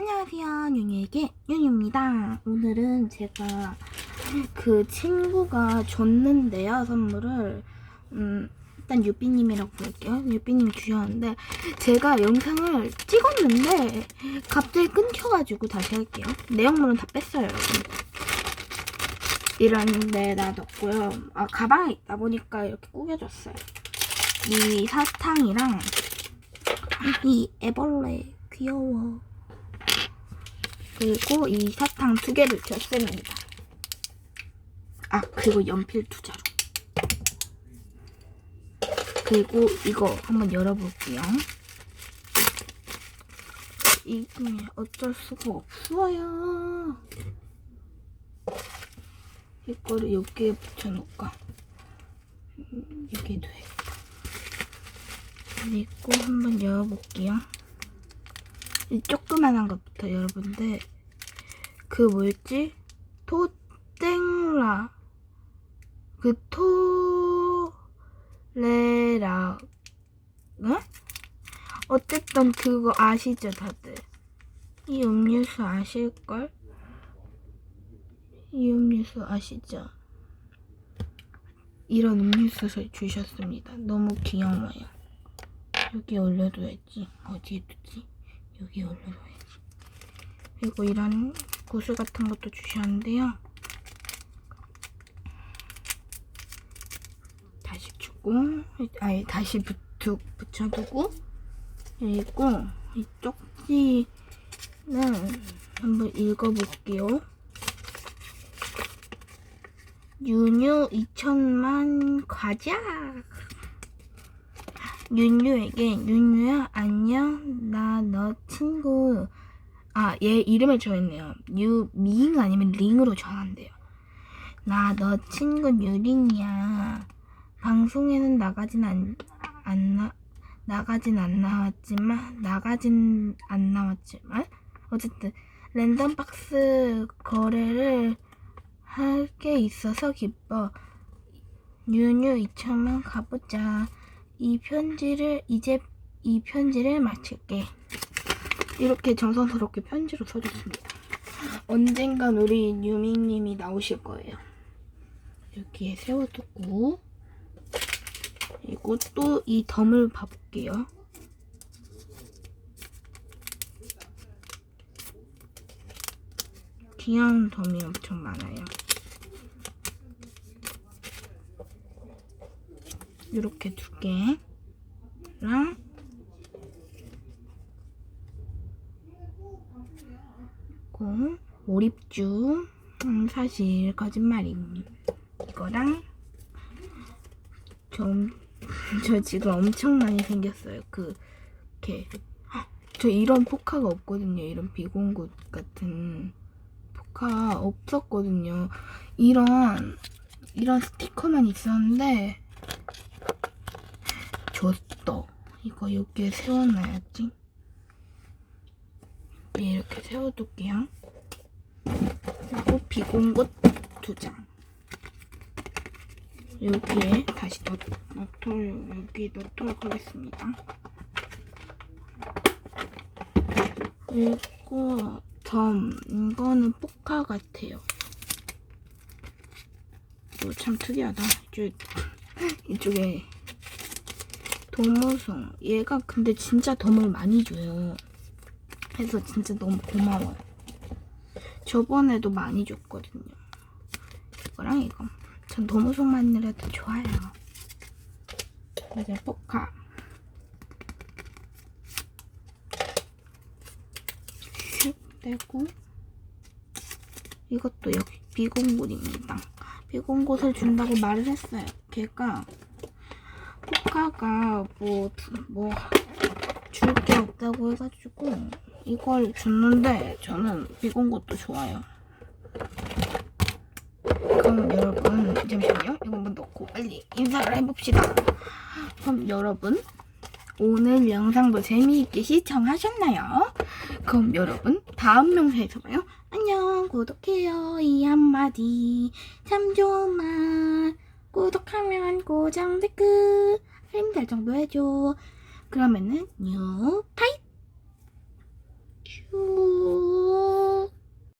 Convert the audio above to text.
안녕하세요. 윤유에게 윤유입니다. 오늘은 제가 그 친구가 줬는데요, 선물을. 음, 일단 유비님이라고 부를게요. 유비님이 주셨는데, 제가 영상을 찍었는데, 갑자기 끊겨가지고 다시 할게요. 내용물은 다 뺐어요, 여러분. 이런 데 놔뒀고요. 아, 가방에 있다 보니까 이렇게 구겨졌어요. 이 사탕이랑, 이 애벌레, 귀여워. 그리고 이 사탕 두 개를 줬습니다. 아, 그리고 연필 두 자루. 그리고 이거 한번 열어볼게요. 이게 어쩔 수가 없어요. 이거를 여기에 붙여놓을까? 음, 여기에 둬야겠다. 그리고 한번 열어볼게요. 이 조그만한 것부터 여러분들 그 뭐였지? 토땡라 그 토레라 응? 어쨌든 그거 아시죠 다들 이 음료수 아실걸? 이 음료수 아시죠? 이런 음료수를 주셨습니다 너무 귀여워요 여기 올려둬야지 어디에 두지? 여기 올려놔야지. 그리고 이런 구슬 같은 것도 주셨는데요. 다시 주고, 아니 다시 붙, 붙여두고, 그리고 이 쪽지는 한번 읽어볼게요. 유뉴 2천만 과자. 윤유에게 윤유야 안녕 나 너 친구 아 얘 이름을 적었네요. 유밍 아니면 링으로 전한대요. 나 너 친구 유링이야. 방송에는 나가진 안, 안 나, 나가진 안 나왔지만 나가진 안 나왔지만 어쨌든 랜덤 박스 거래를 할 게 있어서 기뻐. 유뉴 2천만 가보자. 이 편지를 이제 이 편지를 마칠게. 이렇게 정성스럽게 편지로 써줬습니다. 언젠간 우리 유밍님이 나오실 거예요. 여기에 세워두고 그리고 또 이 덤을 봐볼게요. 귀여운 덤이 엄청 많아요. 이렇게 두 개랑 그리고 몰입주 음, 사실 거짓말입니다. 이거랑 좀, 저 지금 엄청 많이 생겼어요. 그, 이렇게. 헉, 저 이런 포카가 없거든요. 이런 비공구 같은 포카 없었거든요. 이런, 이런 스티커만 있었는데, 줬어. 이거 여기에 세워놔야지. 세워둘게요. 그리고 비공꽃 두 장. 여기에 다시 넣, 넣도록, 여기 넣도록 하겠습니다. 그리고 점, 이거는 포카 같아요. 이거 참 특이하다. 이쪽, 이쪽에 도무송. 얘가 근데 진짜 덤을 많이 줘요. 그래서 진짜 너무 고마워요. 저번에도 많이 줬거든요. 이거랑 이거. 전 도무송만이라도 좋아요. 이제 포카. 슉 떼고 이것도 여기 비공곳입니다. 비공곳을 준다고 말을 했어요. 걔가 포카가 뭐, 뭐, 줄 게 없다고 해가지고, 이걸 줬는데, 저는 비건 것도 좋아요. 그럼 여러분, 잠시만요. 이거 한번 넣고 빨리 인사를 해봅시다. 그럼 여러분, 오늘 영상도 재미있게 시청하셨나요? 그럼 여러분, 다음 영상에서 봐요. 안녕, 구독해요. 이 한마디. 참 좋은 말. 구독하면 고정 댓글 알림 설정도 해줘. 그러면은 뉴 파이 우.